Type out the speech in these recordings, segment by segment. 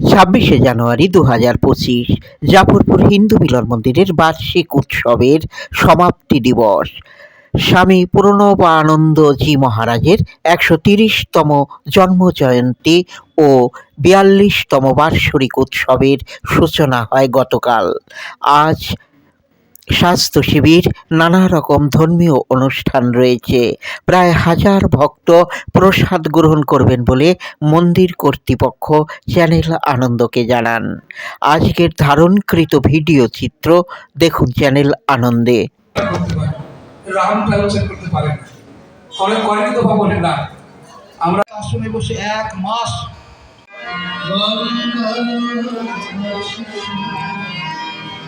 ছাব্বিশে জানুয়ারি দু হাজার পঁচিশ, জাফরপুর হিন্দু মিলন মন্দিরের বার্ষিক উৎসবের সমাপ্তি দিবস। স্বামী পূর্ণবানন্দজি মহারাজের একশো তিরিশতম জন্ম জয়ন্তী ও বিয়াল্লিশতম বার্ষরিক উৎসবের সূচনা হয় গতকাল। আজ স্বাস্থ্য শিবির, নানা রকম ধর্মীয় অনুষ্ঠান রয়েছে। প্রায় হাজার ভক্ত প্রসাদ গ্রহণ করবেন বলে মন্দির কর্তৃপক্ষ চ্যানেল আনন্দকে জানান। আজকের ধারণকৃত ভিডিও চিত্র দেখুন চ্যানেল আনন্দে। করতে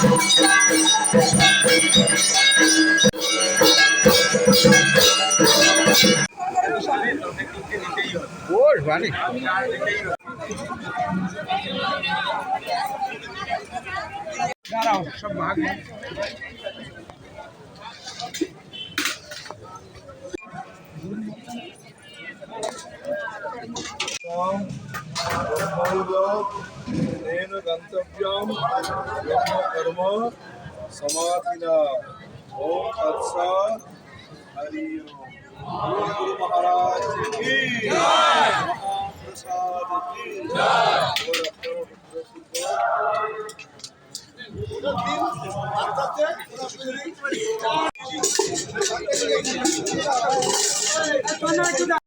করেনি তো বলে না আমরা আশ্রমে বসে এক মাস দাঁড়াও সব ভাগ मार्गेण कर्म ब्रह्मकर्म समाधिना ओम तत्सत हरि ओम गुरु महाराज की प्रसाद की और